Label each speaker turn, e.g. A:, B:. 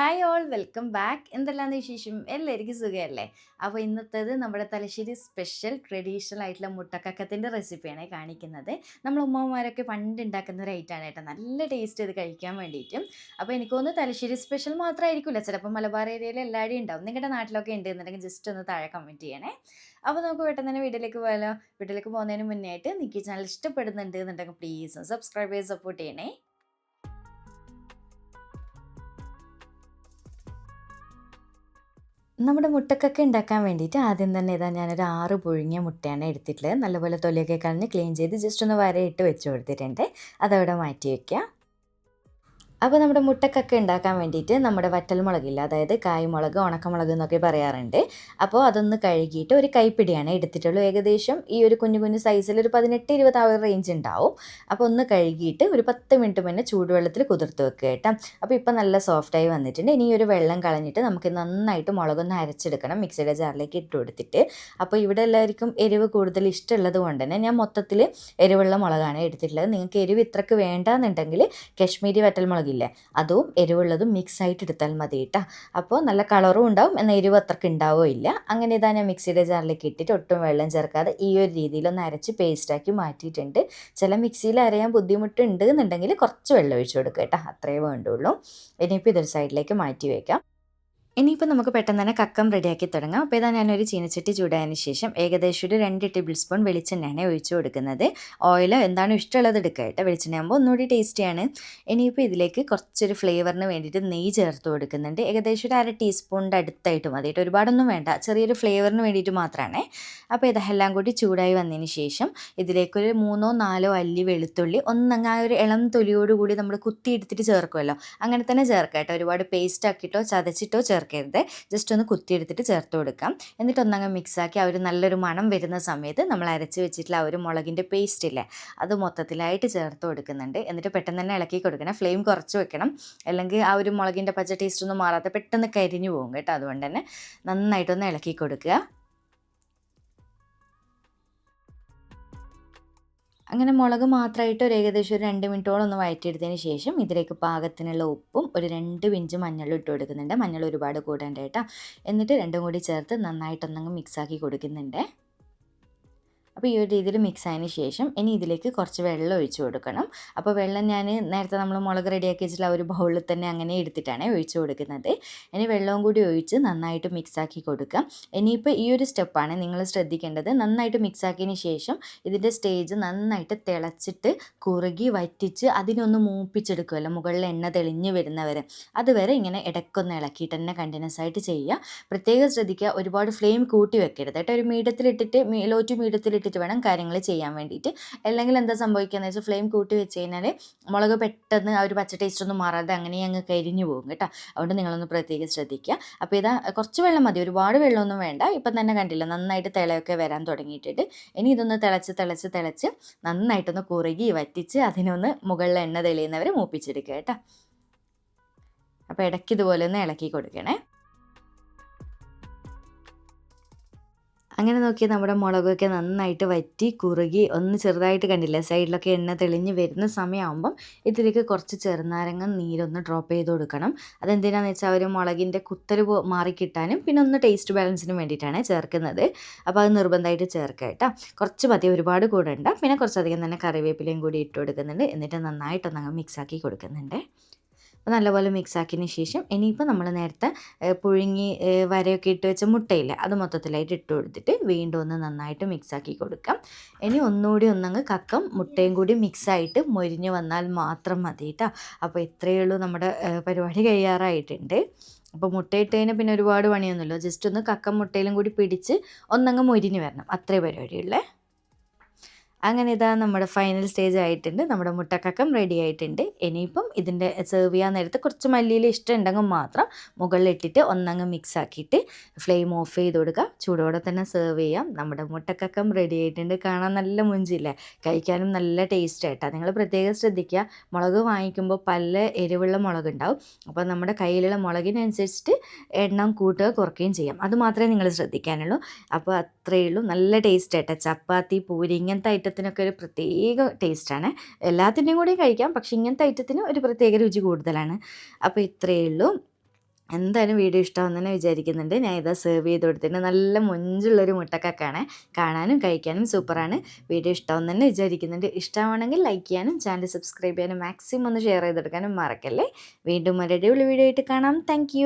A: Hi all welcome back എന്തെല്ലാം വിശേഷം? എല്ലാവർക്കും സുഖമല്ലേ അപ്പോൾ ഇന്നത്തേത് നമ്മുടെ തലശ്ശേരി സ്പെഷ്യൽ ട്രഡീഷണൽ ആയിട്ടുള്ള മുട്ടക്കക്കത്തിന്റെ റെസിപ്പിയാണ് കാണിക്കുന്നത്. നമ്മൾ ഉമ്മമാരൊക്കെ പണ്ട് ഉണ്ടാക്കുന്ന ഒരു ഐറ്റമാണ് കേട്ടോ. നല്ല ടേസ്റ്റ് ഇത് കഴിക്കാൻ വേണ്ടിയിട്ടും. അപ്പോൾ എനിക്ക് തോന്നുന്നു തലശ്ശേരി സ്പെഷ്യൽ മാത്രമായിരിക്കില്ല ചിലപ്പോൾ മലബാർ ഏരിയയിൽ എല്ലാവരും ഉണ്ടാവും. നിങ്ങളുടെ നാട്ടിലൊക്കെ ഉണ്ട് എന്നുണ്ടെങ്കിൽ ജസ്റ്റ് ഒന്ന് താഴെ കമന്റ് ചെയ്യണേ. അപ്പോൾ നമുക്ക് പെട്ടെന്ന് തന്നെ വീട്ടിലേക്ക് പോയാലോ? വീട്ടിലേക്ക് പോകുന്നതിന് മുന്നേ ആയിട്ട് നിങ്ങൾക്ക് ചാനൽ ഇഷ്ടപ്പെടുന്നുണ്ട് എന്നുണ്ടെങ്കിൽ പ്ലീസ് സബ്സ്ക്രൈബ് ചെയ്ത് സപ്പോർട്ട് ചെയ്യണേ. നമ്മുടെ മുട്ടക്കൊക്കെ ഉണ്ടാക്കാൻ വേണ്ടിയിട്ട് ആദ്യം തന്നെ ഇതാ ഞാനൊരു ആറ് പുഴുങ്ങിയ മുട്ടയാണ് എടുത്തിട്ടുള്ളത്. നല്ലപോലെ തൊലിയൊക്കെ കളഞ്ഞ് ക്ലീൻ ചെയ്ത് ജസ്റ്റ് ഒന്ന് വരയിട്ട് വെച്ച് കൊടുത്തിട്ടുണ്ട്. അതവിടെ മാറ്റി വയ്ക്കുക അപ്പോൾ നമ്മുടെ മുട്ടക്കൊക്കെ ഉണ്ടാക്കാൻ വേണ്ടിയിട്ട് നമ്മുടെ വറ്റൽമുളകില്ല അതായത് കായ്മുളക് ഉണക്കമുളക് എന്നൊക്കെ പറയാറുണ്ട്. അപ്പോൾ അതൊന്ന് കഴുകിയിട്ട് ഒരു കൈപ്പിടിയാണ് എടുത്തിട്ടുള്ളൂ. ഏകദേശം ഈ ഒരു കുഞ്ഞു കുഞ്ഞു സൈസിൽ ഒരു പതിനെട്ട് ഇരുപത് ആ ഒരു റേഞ്ച് ഉണ്ടാവും. അപ്പോൾ ഒന്ന് കഴുകിയിട്ട് ഒരു പത്ത് മിനിറ്റ് മുന്നേ ചൂടുവെള്ളത്തിൽ കുതിർത്ത് വെക്കുക കേട്ടോ. അപ്പോൾ ഇപ്പോൾ നല്ല സോഫ്റ്റായി വന്നിട്ടുണ്ട്. ഇനി ഒരു വെള്ളം കളഞ്ഞിട്ട് നമുക്ക് നന്നായിട്ട് മുളകൊന്ന് അരച്ചെടുക്കണം. മിക്സിയുടെ ജാറിലേക്ക് ഇട്ട് കൊടുത്തിട്ട്. അപ്പോൾ ഇവിടെ എല്ലാവർക്കും എരിവ് കൂടുതൽ ഇഷ്ടമുള്ളത് കൊണ്ട് തന്നെ ഞാൻ മൊത്തത്തിൽ എരിവുള്ള മുളകാണ് എടുത്തിട്ടുള്ളത്. നിങ്ങൾക്ക് എരിവ് ഇത്രക്ക് വേണ്ടാന്നുണ്ടെങ്കിൽ കശ്മീരി വറ്റൽമുളകില്ലേ അതും എരിവുള്ളതും മിക്സ് ആയിട്ട് എടുത്താൽ മതി കേട്ടോ അപ്പോൾ നല്ല കളറും ഉണ്ടാവും എന്നാൽ എരിവ് അത്രയ്ക്ക് ഉണ്ടാവുകയില്ല. അങ്ങനെ ഇതാ ഞാൻ മിക്സിയുടെ ജാറിലേക്ക് ഇട്ടിട്ട് ഒട്ടും വെള്ളം ചേർക്കാതെ ഈ ഒരു രീതിയിലൊന്ന് അരച്ച് പേസ്റ്റാക്കി മാറ്റിയിട്ടുണ്ട്. ചില മിക്സിയിൽ അരയാൻ ബുദ്ധിമുട്ടുണ്ട് എന്നുണ്ടെങ്കിൽ കുറച്ച് വെള്ളം ഒഴിച്ചു കൊടുക്കുക കേട്ടോ അത്രയേ വേണ്ടുള്ളൂ. ഇനിയിപ്പോൾ ഇതൊരു സൈഡിലേക്ക് മാറ്റി വയ്ക്കാം ഇനിയിപ്പോൾ നമുക്ക് പെട്ടെന്ന് തന്നെ കക്കം റെഡിയാക്കി തുടങ്ങാം. അപ്പോൾ ഇതാ ഞാനൊരു ചീനച്ചട്ടി ചൂടായതിന് ശേഷം ഏകദേശം ഒരു രണ്ട് ടേബിൾ സ്പൂൺ വെളിച്ചെണ്ണയാണ് ഒഴിച്ചു കൊടുക്കുന്നത്. ഓയിൽ എന്താണ് ഇഷ്ടമുള്ളത് എടുക്കുക കേട്ടോ. വെളിച്ചെണ്ണയാകുമ്പോൾ ഒന്നുകൂടി ടേസ്റ്റിയാണ് ഇനിയിപ്പോൾ ഇതിലേക്ക് കുറച്ചൊരു ഫ്ലേവറിന് വേണ്ടിയിട്ട് നെയ്യ് ചേർത്ത് കൊടുക്കുന്നുണ്ട്. ഏകദേശം ഒരു അര ടീസ്പൂണിന്റെ അടുത്തായിട്ട് മതി കേട്ടോ. ഒരുപാടൊന്നും വേണ്ട. ചെറിയൊരു ഫ്ലേവറിന് വേണ്ടിയിട്ട് മാത്രമാണ് അപ്പോൾ ഇതെല്ലാം കൂടി ചൂടായി വന്നതിന് ശേഷം ഇതിലേക്കൊരു മൂന്നോ നാലോ അല്ലി വെളുത്തുള്ളി ഒന്നങ്ങ് ആ ഒരു ഇളം തൊലിയോടുകൂടി നമ്മൾ കുത്തിയെടുത്തിട്ട് ചേർക്കുമല്ലോ. അങ്ങനെ തന്നെ ചേർക്കാം കേട്ടോ. ഒരുപാട് പേസ്റ്റ് ആക്കിയിട്ടോ ചതച്ചിട്ടോ ചേർക്കരുത് ജസ്റ്റ് ഒന്ന് കുത്തിയെടുത്തിട്ട് ചേർത്ത് കൊടുക്കാം. എന്നിട്ട് ഒന്നങ്ങ് മിക്സാക്കി ആ ഒരു നല്ലൊരു മണം വരുന്ന സമയത്ത് നമ്മൾ അരച്ച് വെച്ചിട്ടുള്ള ആ ഒരു മുളകിന്റെ പേസ്റ്റ് ഇല്ലേ അത് മൊത്തത്തിലായിട്ട് ചേർത്ത് കൊടുക്കുന്നുണ്ട്. എന്നിട്ട് പെട്ടെന്ന് തന്നെ ഇളക്കി കൊടുക്കണം. ഫ്ലെയിം കുറച്ച് വെക്കണം. അല്ലെങ്കിൽ ആ ഒരു മുളകിന്റെ പച്ച ടേസ്റ്റ് ഒന്നും മാറാതെ പെട്ടെന്ന് കരിഞ്ഞു പോകും കേട്ടോ. അതുകൊണ്ട് തന്നെ നന്നായിട്ടൊന്ന് ഇളക്കി കൊടുക്കുക. അങ്ങനെ മുളക് മാത്രമായിട്ട് ഒരു ഏകദേശം ഒരു രണ്ട് മിനിറ്റോളം ഒന്ന് വഴറ്റിയെടുത്തതിന് ശേഷം ഇതിലേക്ക് പാകത്തിനുള്ള ഉപ്പും ഒരു രണ്ട് പിഞ്ച് മഞ്ഞളും ഇട്ട് കൊടുക്കുന്നുണ്ട്. മഞ്ഞൾ ഒരുപാട് കൂടേണ്ട കേട്ടോ എന്നിട്ട് രണ്ടും കൂടി ചേർത്ത് നന്നായിട്ടൊന്നങ്ങ് മിക്സാക്കി കൊടുക്കുന്നുണ്ട്. അപ്പോൾ ഈ ഒരു രീതിയിൽ മിക്സ് ആയതിന് ശേഷം ഇനി ഇതിലേക്ക് കുറച്ച് വെള്ളം ഒഴിച്ച് കൊടുക്കണം. അപ്പോൾ വെള്ളം ഞാൻ നേരത്തെ നമ്മൾ മുളക് റെഡിയാക്കി വെച്ചിട്ടുള്ള ആ ഒരു ബൗളിൽ തന്നെ അങ്ങനെ എടുത്തിട്ടാണ് ഒഴിച്ച് കൊടുക്കുന്നത്. ഇനി വെള്ളവും കൂടി ഒഴിച്ച് നന്നായിട്ട് മിക്സ് ആക്കി കൊടുക്കാം. ഇനിയിപ്പോൾ ഈ ഒരു സ്റ്റെപ്പാണ് നിങ്ങൾ ശ്രദ്ധിക്കേണ്ടത്. നന്നായിട്ട് മിക്സ് മിക്സാക്കിയതിന് ശേഷം ഇതിന്റെ സ്റ്റേജ് നന്നായിട്ട് തിളച്ചിട്ട് കുറുകി വറ്റിച്ച് അതിനൊന്ന് മൂപ്പിച്ചെടുക്കുമല്ലോ മുകളിൽ എണ്ണ തെളിഞ്ഞ് വരുന്നവരെ. അതുവരെ ഇങ്ങനെ ഇടയ്ക്കൊന്ന് ഇളക്കിയിട്ട് തന്നെ കണ്ടിന്യൂസ് ആയിട്ട് ചെയ്യുക. പ്രത്യേകം ശ്രദ്ധിക്കുക. ഒരുപാട് ഫ്ലെയിം കൂട്ടി വെക്കരുത്. കേട്ടോ. ഒരു മീഡിയത്തിലിട്ടിട്ട് ലോ ടു വേണം കാര്യങ്ങൾ ചെയ്യാൻ വേണ്ടിയിട്ട് അല്ലെങ്കിൽ എന്താ സംഭവിക്കുകയെന്ന് വെച്ചാൽ ഫ്ലെയിം കൂട്ടി വെച്ച് കഴിഞ്ഞാൽ മുളക് പെട്ടെന്ന് ആ ഒരു പച്ച ടേസ്റ്റ് ഒന്നും മാറാതെ അങ്ങനെ അങ്ങ് കരിഞ്ഞു പോകും കേട്ടോ. അതുകൊണ്ട് നിങ്ങളൊന്ന് പ്രത്യേകം ശ്രദ്ധിക്കുക. അപ്പോൾ ഇതാ കുറച്ച് വെള്ളം മതി. ഒരുപാട് വെള്ളമൊന്നും വേണ്ട. ഇപ്പം തന്നെ കണ്ടില്ല നന്നായിട്ട് തിളയൊക്കെ വരാൻ തുടങ്ങിയിട്ടുണ്ട്. ഇനി ഇതൊന്ന് തിളച്ച് തിളച്ച് തിളച്ച് നന്നായിട്ടൊന്ന് കുറുകി വറ്റിച്ച് അതിനൊന്ന് മുകളിൽ എണ്ണ തെളിയുന്നവരെ മൂപ്പിച്ചെടുക്കുക കേട്ടോ. അപ്പോൾ ഇടയ്ക്ക് ഇതുപോലെ ഒന്ന് ഇളക്കി കൊടുക്കണേ. അങ്ങനെ നോക്കി നമ്മുടെ മുളകൊക്കെ നന്നായിട്ട് വറ്റി കുറുകി ഒന്ന് ചെറുതായിട്ട് കണ്ടില്ലേ സൈഡിലൊക്കെ എണ്ണ തെളിഞ്ഞ് വരുന്ന സമയമാകുമ്പം ഇതിലേക്ക് കുറച്ച് ചെറുനാരങ്ങ നീരൊന്ന് ഡ്രോപ്പ് ചെയ്ത് കൊടുക്കണം. അതെന്തിനാന്ന് വെച്ചാൽ ഒരു മുളകിന്റെ കുത്തൽ മാറിക്കിട്ടാനും പിന്നെ ഒന്ന് ടേസ്റ്റ് ബാലൻസിനും വേണ്ടിയിട്ടാണ് ചേർക്കുന്നത്. അപ്പോൾ അത് നിർബന്ധമായിട്ട് ചേർക്കുക കേട്ടോ. കുറച്ച് മതി ഒരുപാട് കൂടെ ഉണ്ട് പിന്നെ കുറച്ചധികം തന്നെ കറിവേപ്പിലയും കൂടി ഇട്ട് കൊടുക്കുന്നുണ്ട്. എന്നിട്ട് നന്നായിട്ടൊന്നങ്ങ് മിക്സാക്കി കൊടുക്കുന്നുണ്ട്. അപ്പോൾ നല്ലപോലെ മിക്സ് ആക്കിയതിന് ശേഷം ഇനിയിപ്പോൾ നമ്മൾ നേരത്തെ പുഴുങ്ങി വരയൊക്കെ ഇട്ട് വെച്ച മുട്ടയില്ല അത് മൊത്തത്തിലായിട്ട് ഇട്ട് കൊടുത്തിട്ട് വീണ്ടും ഒന്ന് നന്നായിട്ട് മിക്സ് ആക്കി കൊടുക്കാം. ഇനി ഒന്നുകൂടി ഒന്നങ്ങ് കക്കം മുട്ടയും കൂടി മിക്സായിട്ട് മൊരിഞ്ഞ് വന്നാൽ മാത്രം മതി കേട്ടോ അപ്പോൾ ഇത്രയേ ഉള്ളൂ നമ്മുടെ പരിപാടി കഴിയാറായിട്ടുണ്ട്. അപ്പോൾ മുട്ടയിട്ട് കഴിഞ്ഞാൽ പിന്നെ ഒരുപാട് പണിയൊന്നുമില്ല. ജസ്റ്റ് ഒന്ന് കക്കം മുട്ടയിലും കൂടി പിടിച്ച് ഒന്നങ്ങ് മൊരിഞ്ഞ് വരണം. അത്രേ പരിപാടിയുള്ളേ. അങ്ങനെ ഇതാ നമ്മുടെ ഫൈനൽ സ്റ്റേജ് ആയിട്ടുണ്ട്. നമ്മുടെ മുട്ടക്കക്കം റെഡി ആയിട്ടുണ്ട്. ഇനിയിപ്പം ഇതിന്റെ സെർവ് ചെയ്യാൻ നേരത്ത് കുറച്ച് മല്ലിയിൽ ഇഷ്ടം ഉണ്ടെങ്കിൽ മാത്രം മുകളിലിട്ടിട്ട് ഒന്നങ്ങ് മിക്സ് ആക്കിയിട്ട് ഫ്ലെയിം ഓഫ് ചെയ്ത് കൊടുക്കുക. ചൂടോടെ തന്നെ സെർവ് ചെയ്യാം. നമ്മുടെ മുട്ടക്കക്കം റെഡി ആയിട്ടുണ്ട്. കാണാൻ നല്ല മുഞ്ചില്ലേ? കഴിക്കാനും നല്ല ടേസ്റ്റ് ആയിട്ടാണ് നിങ്ങൾ പ്രത്യേകം ശ്രദ്ധിക്കുക. മുളക് വാങ്ങിക്കുമ്പോൾ പല എരിവുള്ള മുളക് ഉണ്ടാവും അപ്പോൾ നമ്മുടെ കയ്യിലുള്ള മുളകിനനുസരിച്ചിട്ട് എണ്ണം കൂട്ടുക കുറയ്ക്കുകയും ചെയ്യാം. അത് മാത്രമേ നിങ്ങൾ ശ്രദ്ധിക്കാനുള്ളൂ. അപ്പോൾ അത്രയേ ഉള്ളൂ. നല്ല ടേസ്റ്റ് ആയിട്ടാ. ചപ്പാത്തി പൂരി ഇങ്ങനത്തെ ഐറ്റത്തിനൊക്കെ ഒരു പ്രത്യേക ടേസ്റ്റാണ് എല്ലാത്തിന്റെയും കൂടി കഴിക്കാം. പക്ഷേ ഇങ്ങനത്തെ ഐറ്റത്തിന് ഒരു പ്രത്യേക രുചി കൂടുതലാണ്. അപ്പോൾ ഇത്രയേ ഉള്ളൂ. എന്തായാലും വീഡിയോ ഇഷ്ടമാണെന്ന് തന്നെ വിചാരിക്കുന്നുണ്ട്. ഞാൻ ഇതാ സെർവ് ചെയ്ത് കൊടുത്തിട്ടുണ്ട്. നല്ല മൊഞ്ചുള്ളൊരു മുട്ടക്കാണ് കാണാനും കഴിക്കാനും സൂപ്പറാണ്. വീഡിയോ ഇഷ്ടമാണെന്ന് തന്നെ വിചാരിക്കുന്നുണ്ട്. ഇഷ്ടമാണെങ്കിൽ ലൈക്ക് ചെയ്യാനും ചാനൽ സബ്സ്ക്രൈബ് ചെയ്യാനും മാക്സിമം ഒന്ന് ഷെയർ ചെയ്ത് കൊടുക്കാനും മറക്കല്ലേ. വീണ്ടും ഒരു അടിപൊളി വീഡിയോ ആയിട്ട് കാണാം. താങ്ക്